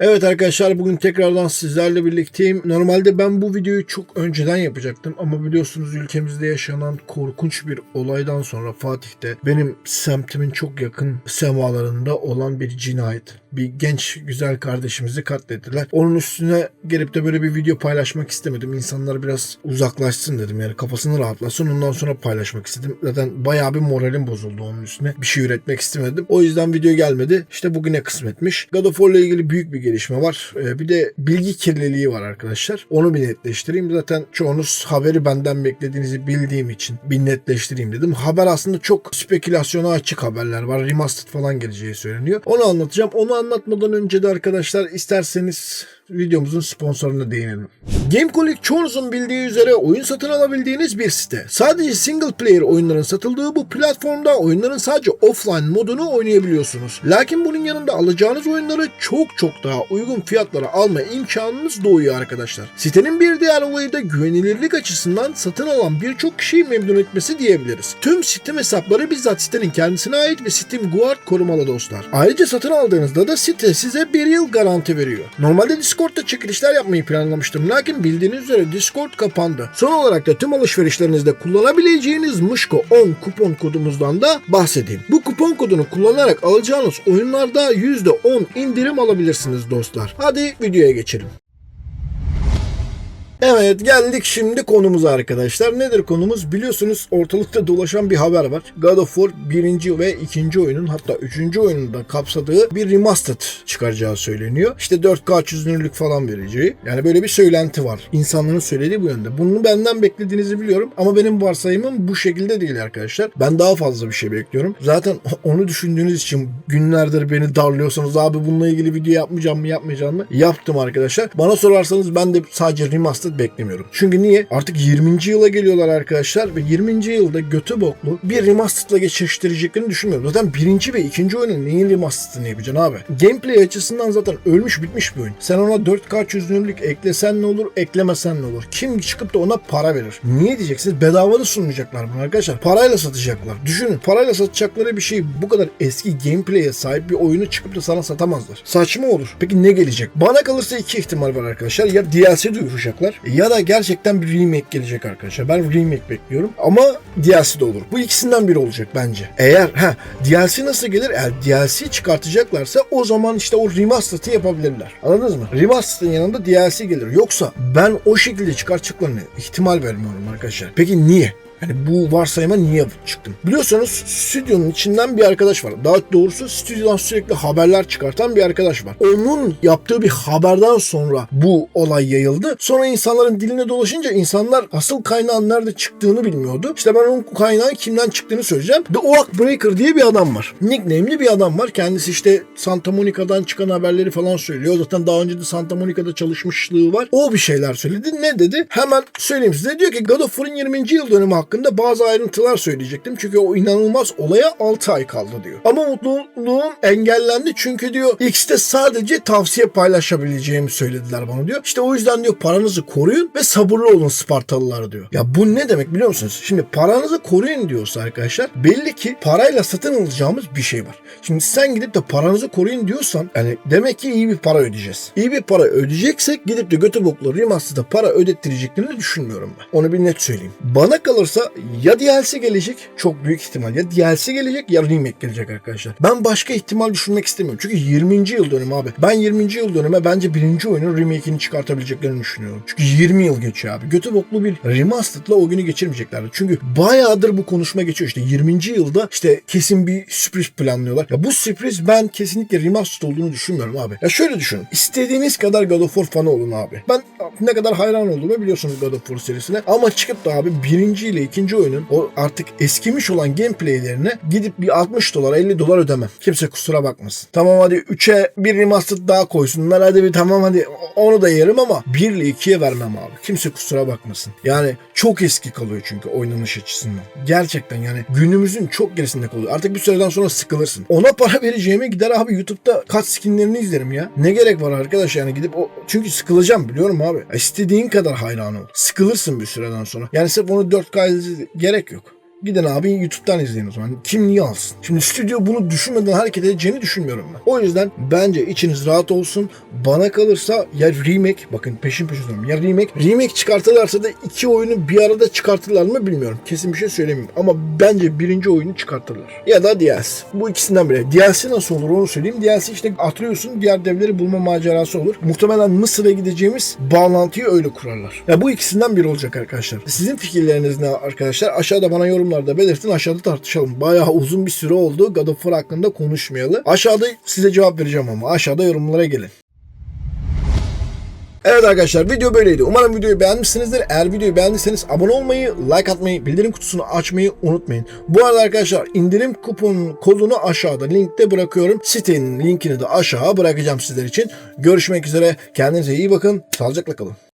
Evet arkadaşlar bugün tekrardan sizlerle birlikteyim. Normalde ben bu videoyu çok önceden yapacaktım ama biliyorsunuz ülkemizde yaşanan korkunç bir olaydan sonra Fatih'te benim semtimin çok yakın semalarında olan bir cinayet. Bir genç güzel kardeşimizi katlettiler. Onun üstüne gelip de böyle bir video paylaşmak istemedim. İnsanlar biraz uzaklaşsın dedim yani kafasını rahatlasın ondan sonra paylaşmak istedim. Zaten bayağı bir moralim bozuldu onun üstüne. Bir şey üretmek istemedim. O yüzden video gelmedi. İşte bugüne kısmetmiş. God of War ile ilgili büyük bir gelişme var. Ee, bir de bilgi kirliliği var arkadaşlar. Onu bir netleştireyim. Zaten çoğunuz haberi benden beklediğinizi bildiğim için bir netleştireyim dedim. Haber aslında çok spekülasyona açık haberler var. Remastered falan geleceği söyleniyor. Onu anlatacağım. Onu anlatmadan önce de arkadaşlar isterseniz videomuzun sponsoruna değinelim. GameColik çoğunuzun bildiği üzere oyun satın alabildiğiniz bir site. Sadece single player oyunların satıldığı bu platformda oyunların sadece offline modunu oynayabiliyorsunuz. Lakin bunun yanında alacağınız oyunları çok çok daha uygun fiyatlara alma imkanınız doğuyor arkadaşlar. Sitenin bir diğer olayı da güvenilirlik açısından satın alan birçok kişiyi memnun etmesi diyebiliriz. Tüm Steam hesapları bizzat sitenin kendisine ait ve Steam Guard korumalı dostlar. Ayrıca satın aldığınızda da site size bir yıl garanti veriyor. Normalde Discord'da çekilişler yapmayı planlamıştım. Lakin bildiğiniz üzere Discord kapandı. Son olarak da tüm alışverişlerinizde kullanabileceğiniz Mışko 10 kupon kodumuzdan da bahsedeyim. Bu kupon kodunu kullanarak alacağınız oyunlarda %10 indirim alabilirsiniz dostlar. Hadi videoya geçelim. Evet geldik şimdi konumuza arkadaşlar. Nedir konumuz? Biliyorsunuz ortalıkta dolaşan bir haber var. God of War 1. ve 2. oyunun hatta 3. oyunun da kapsadığı bir remastered çıkaracağı söyleniyor. İşte 4K çözünürlük falan vereceği. Yani böyle bir söylenti var. İnsanların söylediği bu yönde. Bunu benden beklediğinizi biliyorum ama benim varsayımım bu şekilde değil arkadaşlar. Ben daha fazla bir şey bekliyorum. Zaten onu düşündüğünüz için günlerdir beni darlıyorsanız abi bununla ilgili video yapmayacağım mı yapmayacağım mı? Yaptım arkadaşlar. Bana sorarsanız ben de sadece remastered beklemiyorum. Çünkü niye? Artık 20. yıla geliyorlar arkadaşlar ve 20. yılda götü boklu bir remastered'la geçiştireceklerini düşünmüyorum. Zaten birinci ve ikinci oyunun neyin remastered'ını yapacaksın abi? Gameplay açısından zaten ölmüş bitmiş bir oyun. Sen ona 4K çözünürlük eklesen ne olur, eklemesen ne olur? Kim çıkıp da ona para verir? Niye diyeceksiniz? Bedava da sunmayacaklar bunu arkadaşlar. Parayla satacaklar. Düşünün parayla satacakları bir şey bu kadar eski gameplay'e sahip bir oyunu çıkıp da sana satamazlar. Saçma olur. Peki ne gelecek? Bana kalırsa iki ihtimal var arkadaşlar. Ya DLC duyuracaklar ya da gerçekten bir remake gelecek arkadaşlar. Ben remake bekliyorum ama DLC de olur. Bu ikisinden biri olacak bence. Eğer ha DLC nasıl gelir? Eğer DLC çıkartacaklarsa o zaman işte o remastered'ı yapabilirler. Anladınız mı? Remastered'ın yanında DLC gelir. Yoksa ben o şekilde çıkartacaklarını ihtimal vermiyorum arkadaşlar. Peki niye? Yani bu varsayıma niye çıktım? Biliyorsunuz stüdyonun içinden bir arkadaş var. Daha doğrusu stüdyodan sürekli haberler çıkartan bir arkadaş var. Onun yaptığı bir haberden sonra bu olay yayıldı. Sonra insanların diline dolaşınca insanlar asıl kaynağın nerede çıktığını bilmiyordu. İşte ben onun kaynağın kimden çıktığını söyleyeceğim. The Oak Breaker diye bir adam var. Nickname'li bir adam var. Kendisi işte Santa Monica'dan çıkan haberleri falan söylüyor. Zaten daha önce de Santa Monica'da çalışmışlığı var. O bir şeyler söyledi. Ne dedi? Hemen söyleyeyim size. Diyor ki God of War'ın 20. yıl dönümü hakkında bazı ayrıntılar söyleyecektim. Çünkü o inanılmaz olaya 6 ay kaldı diyor. Ama mutluluğum engellendi çünkü diyor X'te sadece tavsiye paylaşabileceğimi söylediler bana diyor. İşte o yüzden diyor paranızı koruyun ve sabırlı olun Spartalılar diyor. Ya bu ne demek biliyor musunuz? Şimdi paranızı koruyun diyorsa arkadaşlar belli ki parayla satın alacağımız bir şey var. Şimdi sen gidip de paranızı koruyun diyorsan yani demek ki iyi bir para ödeyeceğiz. İyi bir para ödeyeceksek gidip de götü boklu remaster'da para ödettireceklerini düşünmüyorum ben. Onu bir net söyleyeyim. Bana kalırsa ya DLC gelecek çok büyük ihtimal ya DLC gelecek ya remake gelecek arkadaşlar. Ben başka ihtimal düşünmek istemiyorum. Çünkü 20. yıl dönümü abi. Ben 20. yıl dönüme bence birinci oyunun remake'ini çıkartabileceklerini düşünüyorum. Çünkü 20 yıl geçiyor abi. Götü boklu bir remastered'la o günü geçirmeyeceklerdi. Çünkü bayağıdır bu konuşma geçiyor işte 20. yılda işte kesin bir sürpriz planlıyorlar. Ya bu sürpriz ben kesinlikle remastered olduğunu düşünmüyorum abi. Ya şöyle düşünün. İstediğiniz kadar God of War fanı olun abi. Ben ne kadar hayran olduğumu biliyorsunuz God of War serisine. Ama çıkıp da abi birinci ile ikinci oyunun o artık eskimiş olan gameplaylerine gidip bir 60 dolar 50 dolar ödemem. Kimse kusura bakmasın. Tamam hadi 3'e bir remastered daha koysunlar hadi bir tamam hadi onu da yerim ama 1 ile 2'ye vermem abi. Kimse kusura bakmasın. Yani çok eski kalıyor çünkü oynanış açısından. Gerçekten yani günümüzün çok gerisinde kalıyor. Artık bir süreden sonra sıkılırsın. Ona para vereceğime gider abi YouTube'da kaç skinlerini izlerim ya. Ne gerek var arkadaş yani gidip o çünkü sıkılacağım biliyorum abi. İstediğin kadar hayran ol. Sıkılırsın bir süreden sonra. Yani sırf onu 4K izle- gerek yok. Gidin abi YouTube'dan izleyin o zaman. Kim niye alsın? Şimdi stüdyo bunu düşünmeden hareket edeceğini düşünmüyorum ben. O yüzden bence içiniz rahat olsun. Bana kalırsa ya remake, bakın peşin peşin söylüyorum. Ya remake, remake çıkartırlarsa da iki oyunu bir arada çıkartırlar mı bilmiyorum. Kesin bir şey söylemiyorum. Ama bence birinci oyunu çıkartırlar. Ya da DLC. Bu ikisinden biri. DLC nasıl olur onu söyleyeyim. DLC işte atıyorsun diğer devleri bulma macerası olur. Muhtemelen Mısır'a gideceğimiz bağlantıyı öyle kurarlar. Ya bu ikisinden biri olacak arkadaşlar. Sizin fikirleriniz ne arkadaşlar? Aşağıda bana yorumlarda belirtin. Aşağıda tartışalım. Bayağı uzun bir süre oldu God of War hakkında konuşmayalı. Aşağıda size cevap vereceğim ama. Aşağıda yorumlara gelin. Evet arkadaşlar video böyleydi. Umarım videoyu beğenmişsinizdir. Eğer videoyu beğendiyseniz abone olmayı, like atmayı, bildirim kutusunu açmayı unutmayın. Bu arada arkadaşlar indirim kuponun kodunu aşağıda linkte bırakıyorum. Sitenin linkini de aşağı bırakacağım sizler için. Görüşmek üzere. Kendinize iyi bakın. Sağlıcakla kalın.